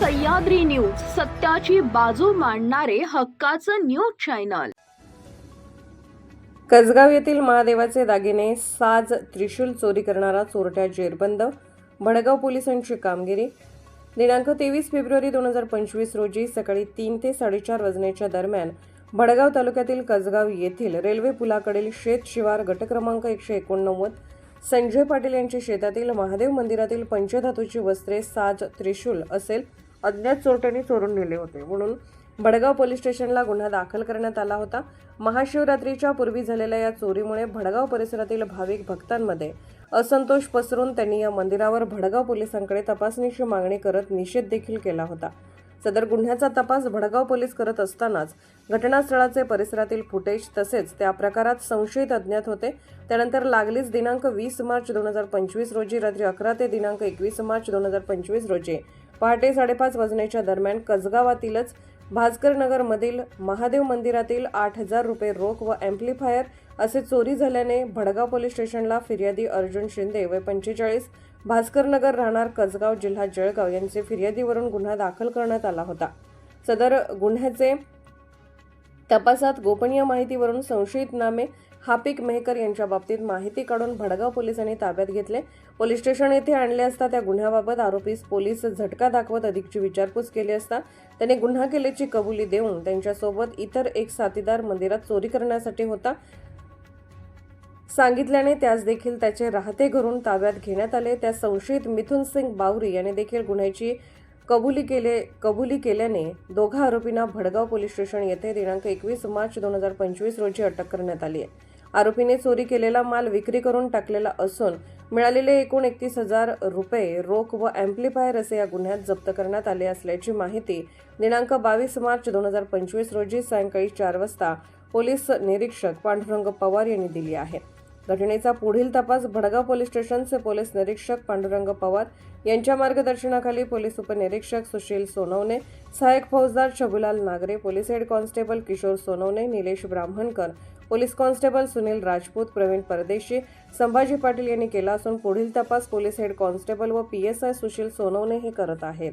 Sahyadri news सत्याची बाजू मांडणारे हक्काचं न्यूज चॅनल. कसगाव येथील महादेवाचे दागिने साज त्रिशूल चोरी करणारा चोरट्या जेरबंद भडगाव पोलिसांची कामगिरी. दिनांक तेवीस फेब्रुवारी दोन हजार पंचवीस रोजी सकाळी तीन ते साडेचार वाजण्याच्या दरम्यान भडगाव तालुक्यातील कसगाव येथील रेल्वे पुलाकडील शेत शिवार गट क्रमांक एकशे एकोणनव्वद संजय पाटील यांच्या शेतातील महादेव मंदिरातील पंचधातूची वस्त्रे साज त्रिशूल असेल अज्ञात चोरट्यांनी चोरून नेले होते. म्हणून भडगाव पोलीस स्टेशनला गुन्हा दाखल करण्यात आला होता. महाशिवरात्रीच्या पूर्वी झालेल्या या चोरीमुळे भडगाव परिसरातील भाविक भक्तांमध्ये असंतोष पसरून त्यांनी या मंदिरावर भडगाव पोलिसांकडे तपासणीची मागणी करत निषेध देखील केला होता. सदर गुन्ह्याचा तपास भडगाव पोलीस करत असतानाच घटनास्थळाचे परिसरातील फुटेज तसेच त्या प्रकारात संशयित अज्ञात होते. त्यानंतर लागलीच दिनांक वीस मार्च दोन हजार पंचवीस रोजी रात्री अकरा ते दिनांक एकवीस मार्च दोन हजार पंचवीस रोजी पहाटे साडेपाच वाजण्याच्या दरम्यान कसगावातीलच भास्कर नगरमधील महादेव मंदिरातील आठ हजार रुपये रोख व ॲम्प्लिफायर असे चोरी झाल्याने भडगाव पोलीस स्टेशनला फिर्यादी अर्जुन शिंदे वय पंचेचाळीस भास्करनगर राहणार कसगाव जिल्हा जळगाव यांचे फिर्यादीवरून गुन्हा दाखल करण्यात आला होता. सदर गुन्ह्याचे तपासात गोपनीय माहितीवरून संशयित नामे हापिक मेहकर यांच्या बाबतीत माहिती काढून भडगाव पोलिसांनी ताब्यात घेतले. पोलीस स्टेशन येथे आणले असता त्या गुन्ह्याबाबत आरोपीस पोलीस झटका दाखवत अधिकची विचारपूस केली असता त्याने गुन्हा केल्याची कबुली देऊन त्यांच्यासोबत इतर एक साथीदार मंदिरात चोरी करण्यासाठी होता. सांगितल्याने त्यास देखील त्याचे राहते घरून ताब्यात घेण्यात आले. त्या संशयित मिथुन सिंग बावरी याने देखील गुन्ह्याची कबुली केले कबुली केल्याने दोघा आरोपींना भडगाव पोलीस स्टेशन येथे दिनांक एकवीस मार्च दोन हजार पंचवीस रोजी अटक करण्यात आली. आहे आरोपीने चोरी केलेला माल विक्री करून टाकलेला असून मिळालेले एकूण एकतीस हजार रुपये रोख व अँप्लिफायर असे या गुन्ह्यात जप्त करण्यात आले असल्याची माहिती दिनांक बावीस मार्च दोन हजार पंचवीस रोजी सायंकाळी चार वाजता पोलीस निरीक्षक पांडुरंग पवार यांनी दिली आहे. घटनेचा पुढील तपास भडगाव पोलीस स्टेशनचे पोलीस निरीक्षक पांडुरंग पवार यांच्या मार्गदर्शनाखाली पोलीस उपनिरीक्षक सुशील सोनवणे सहाय्यक फौजदार Shabulal Nagare police head constable Kishor Sonawane Nilesh Brahmankar police constable Sunil Rajput Pravin Pardeshi Sambhaji Patil यांनी केला असून पुढील तपास पोलीस हेड कॉन्स्टेबल व P S I Sushil Sonawane हे करत आहेत.